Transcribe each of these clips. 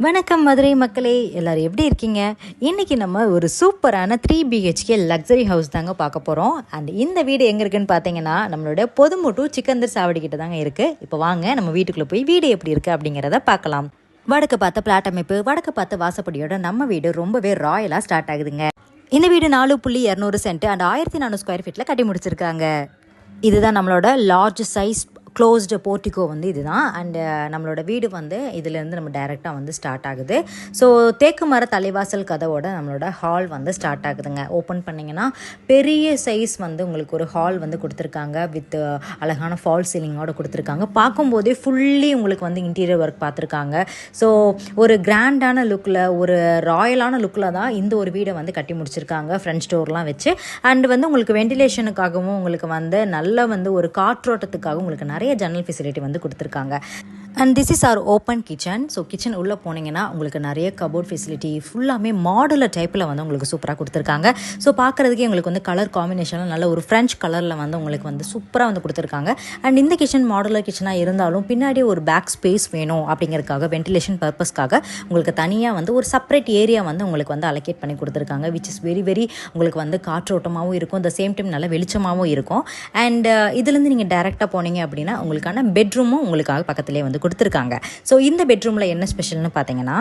வணக்கம் மதுரை மக்களே எல்லோரும் எப்படி இருக்கீங்க? இன்னைக்கு நம்ம ஒரு சூப்பரான த்ரீ பிஹெச்கே லக்ஸரி ஹவுஸ் தாங்க பார்க்க போகிறோம் அண்ட் இந்த வீடு எங்கே இருக்குன்னு பார்த்தீங்கன்னா நம்மளோட பொதுமுட்டு சிக்கந்தர் சாவடிக்கிட்ட தாங்க இருக்குது இப்போ வாங்க நம்ம வீட்டுக்குள்ளே போய் வீடு எப்படி இருக்குது அப்படிங்கிறத பார்க்கலாம். வடக்கு பார்த்த பிளாட் அமைப்பு வடக்கு பார்த்த வாசப்படியோட நம்ம வீடு ரொம்பவே ராயலாக ஸ்டார்ட் ஆகுதுங்க. இந்த வீடு நாலு புள்ளி இரநூறு சென்ட் அண்ட் ஆயிரத்தி நானூறு ஸ்கொயர் ஃபீட்டில் கட்டி முடிச்சிருக்காங்க. இதுதான் நம்மளோட லார்ஜ் சைஸ் க்ளோஸ்டு போர்ட்டிகோ வந்து இதுதான். அண்டு uh, நம்மளோட வீடு வந்து இதுலேருந்து நம்ம டைரெக்டாக வந்து ஸ்டார்ட் ஆகுது. ஸோ தேக்கு மர தலைவாசல் கதவோட நம்மளோட ஹால் வந்து ஸ்டார்ட் ஆகுதுங்க. ஓப்பன் பண்ணிங்கன்னா பெரிய சைஸ் வந்து உங்களுக்கு ஒரு ஹால் வந்து கொடுத்துருக்காங்க. வித் uh, அழகான ஃபால் சீலிங்கோட கொடுத்துருக்காங்க. பார்க்கும்போதே ஃபுல்லி உங்களுக்கு வந்து இன்டீரியர் ஒர்க் பார்த்துருக்காங்க. ஸோ ஒரு கிராண்டான லுக்கில் ஒரு ராயலான லுக்கில் தான் இந்த ஒரு வீடை வந்து கட்டி முடிச்சிருக்காங்க. ஃப்ரண்ட் ஸ்டோர்லாம் வச்சு. அண்ட் வந்து உங்களுக்கு வெண்டிலேஷனுக்காகவும் உங்களுக்கு வந்து நல்ல வந்து ஒரு காற்றோட்டத்துக்காகவும் உங்களுக்கு நிறைய ஜன்னல் ஃபெசிலிட்டி வந்து கொடுத்துருக்காங்க. And this is our open kitchen so kitchen உள்ளே போனீங்கன்னா உங்களுக்கு நிறைய கபோர்ட் ஃபெசிலிட்டி ஃபுல்லாமே மாடுலர் டைப்பில் வந்து உங்களுக்கு சூப்பராக கொடுத்துருக்காங்க. ஸோ பார்க்குறதுக்கே உங்களுக்கு வந்து கலர் காம்பினேஷனில் நல்ல ஒரு ஃப்ரெஞ்ச் கலரில் வந்து உங்களுக்கு வந்து சூப்பராக வந்து கொடுத்துருக்காங்க. அண்ட் இந்த கிச்சன் மாடுலர் கிச்சனாக இருந்தாலும் பின்னாடி ஒரு பேக் ஸ்பேஸ் வேணும் அப்படிங்கிறதுக்காக வென்டிலேஷன் பர்பஸ்க்காக உங்களுக்கு தனியாக வந்து ஒரு செப்பரேட் ஏரியா வந்து உங்களுக்கு வந்து அலோகேட் பண்ணி கொடுத்துருக்காங்க விச் இஸ் வெரி வெரி உங்களுக்கு வந்து காற்றோட்டமாகவும் இருக்கும். த சேம் டைம் நல்ல வெளிச்சமாகவும் இருக்கும். அண்ட் இதுலேருந்து நீங்கள் டேரெக்டாக போனீங்க அப்படின்னா உங்களுக்கான பெட்ரூமும் உங்களுக்காக பக்கத்துலேயே வந்து கொடுத்துருக்காங்க. ஸோ இந்த பெட்ரூமில் என்ன ஸ்பெஷல்னு பார்த்தீங்கன்னா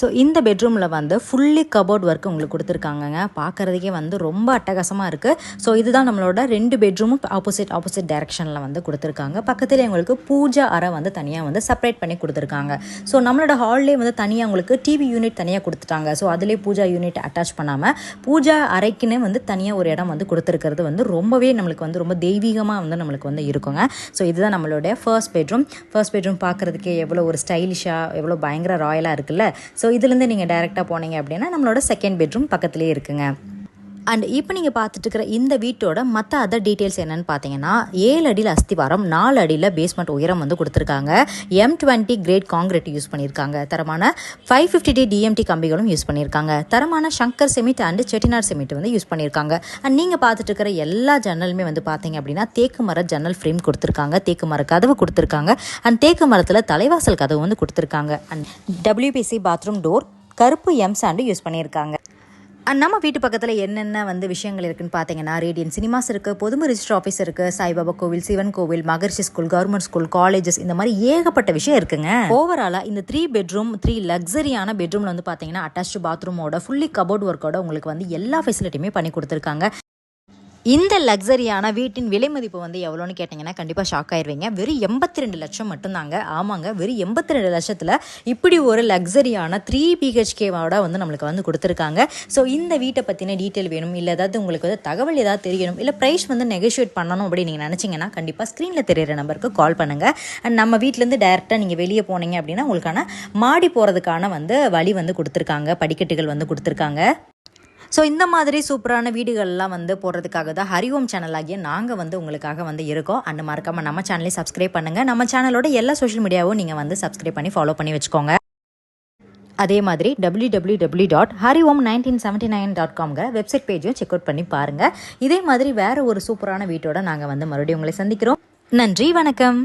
ஸோ இந்த பெட்ரூமில் வந்து ஃபுல்லி கபோர்ட் ஒர்க் உங்களுக்கு கொடுத்துருக்காங்கங்க. பார்க்குறதுக்கே வந்து ரொம்ப அட்டகாசமாக இருக்குது ஸோ இதுதான் நம்மளோட ரெண்டு பெட்ரூமும் ஆப்போசிட் ஆப்போசிட் டைரக்ஷனில் வந்து கொடுத்துருக்காங்க. பக்கத்தில் எங்களுக்கு பூஜா அறை வந்து தனியாக வந்து செப்பரேட் பண்ணி கொடுத்துருக்காங்க. ஸோ நம்மளோட ஹால்லே வந்து தனியாக உங்களுக்கு டிவி யூனிட் தனியாக கொடுத்துட்டாங்க. ஸோ அதிலே பூஜா யூனிட் அட்டாச் பண்ணாமல் பூஜா அறைக்குன்னு வந்து தனியாக ஒரு இடம் வந்து கொடுத்துருக்கிறது வந்து ரொம்பவே நம்மளுக்கு வந்து ரொம்ப தெய்வீகமாக வந்து நம்மளுக்கு வந்து இருக்குங்க. ஸோ இதுதான் நம்மளுடைய ஃபர்ஸ்ட் பெட்ரூம் ஃபர்ஸ்ட் பெட்ரூம் பார்க்குறதுக்கே எவ்வளோ ஒரு ஸ்டைலிஷாக எவ்வளோ பயங்கர ராயலாக இருக்குல்ல? ஸோ ஸோ இதுலேருந்து நீங்கள் டைரெக்டாக போனீங்க அப்படின்னா நம்மளோட செகண்ட் பெட்ரூம் பக்கத்துலேயே இருக்குங்க. அண்ட் இப்போ நீங்கள் பார்த்துட்டு இருக்கிற இந்த வீட்டோட மற்ற அதர் டீட்டெயில்ஸ் என்னென்னு பார்த்தீங்கன்னா ஏழு அடியில் அஸ்திவாரம் நாலு அடியில் பேஸ்மெண்ட் உயரம் வந்து கொடுத்துருக்காங்க. M twenty grade concrete use பண்ணியிருக்காங்க. தரமான ஃபைவ் ஃபிஃப்டி டி டிஎம்டி கம்பிகளும் யூஸ் பண்ணியிருக்காங்க. தரமான Sankar cement and Chettinad cement வந்து யூஸ் பண்ணியிருக்காங்க. அண்ட் நீங்கள் பார்த்துட்டு இருக்கிற எல்லா ஜன்னலுமே வந்து பார்த்தீங்க அப்படின்னா தேக்கு மர ஜன்னல் ஃப்ரேம் கொடுத்துருக்காங்க. தேக்கு மர கதவு கொடுத்துருக்காங்க. அண்ட் தேக்கு மரத்தில் தலைவாசல் கதவு வந்து கொடுத்துருக்காங்க. அண்ட் டபிள்யூபிசி பாத்ரூம் டோர் கருப்பு எம் சாண்டு யூஸ் பண்ணியிருக்காங்க. நம்ம வீட்டு பக்கத்தில் என்னென்ன வந்து விஷயங்கள் இருக்குன்னு பார்த்தீங்கன்னா ரேடியன் சினிமாஸ் இருக்குது பொதுமை ரிஜிஸ்டர் ஆஃபீஸ் இருக்குது சாய்பாபா கோவில் சிவன் கோவில் மகர்ஷி ஸ்கூல் கவர்மெண்ட் ஸ்கூல் காலேஜஸ் இந்த மாதிரி ஏகப்பட்ட விஷயம் இருக்குங்க. ஓவராலாக இந்த த்ரீ பெட்ரூம் த்ரீ லக்ஸரியான பெட்ரூமில் வந்து பார்த்தீங்கன்னா அட்டாச்சு பாத்ரூமோட ஃபுல்லி கபோர்ட் ஒர்க்கோட உங்களுக்கு வந்து எல்லா ஃபெசிலிட்டியுமே பண்ணி கொடுத்துருக்காங்க. இந்த லக்ஸரியான வீட்டின் விலை மதிப்பு வந்து எவ்வளோன்னு கேட்டிங்கன்னா கண்டிப்பாக ஷாக் ஆயிருவீங்க. வெறும் எண்பத்தி ரெண்டு லட்சம் மட்டும்தாங்க. ஆமாங்க வெறும் எண்பத்தி ரெண்டு லட்சத்தில் இப்படி ஒரு லக்ஸரியான த்ரீ பிஹெச்கேவோட வந்து நம்மளுக்கு வந்து கொடுத்துருக்காங்க. ஸோ இந்த வீட்டை பற்றின டீட்டெயில் வேணும்? இல்லை ஏதாவது உங்களுக்கு வந்து தகவல் ஏதாவது தெரியணும்? இல்லை ப்ரைஸ் வந்து நெகோஷியேட் பண்ணணும் அப்படின்னு நீங்கள் நினச்சிங்கன்னா கண்டிப்பாக ஸ்க்ரீனில் தெரியிற நம்பருக்கு கால் பண்ணுங்கள் அண்ட் நம்ம வீட்டிலேருந்து டேரெக்டாக நீங்கள் வெளியே போனீங்க அப்படின்னா உங்களுக்கான மாடி போகிறதுக்கான வந்து வழி வந்து கொடுத்துருக்காங்க. படிக்கட்டுகள் வந்து கொடுத்துருக்காங்க. ஸோ இந்த மாதிரி சூப்பரான வீடுகள்லாம் வந்து போடுறதுக்காக தான் ஹரிஓம் சேனல் ஆகிய நாங்கள் வந்து உங்களுக்காக வந்து இருக்கோம். அண்ட் மறக்காமல் நம்ம சேனலையும் சப்ஸ்கிரைப் பண்ணுங்கள் நம்ம சேனலோட எல்லா சோஷியல் மீடியாவும் நீங்கள் வந்து சப்ஸ்கிரைப் பண்ணி ஃபாலோ பண்ணி வச்சுக்கோங்க. அதே மாதிரி W W W dot Hariom nineteen seventy nine dot காம்ங்க website பேஜையும் செக் அவுட் பண்ணி பாருங்கள் இதே மாதிரி வேறு ஒரு சூப்பரான வீட்டோட நாங்கள் வந்து மறுபடியும் உங்களை சந்திக்கிறோம். நன்றி வணக்கம்.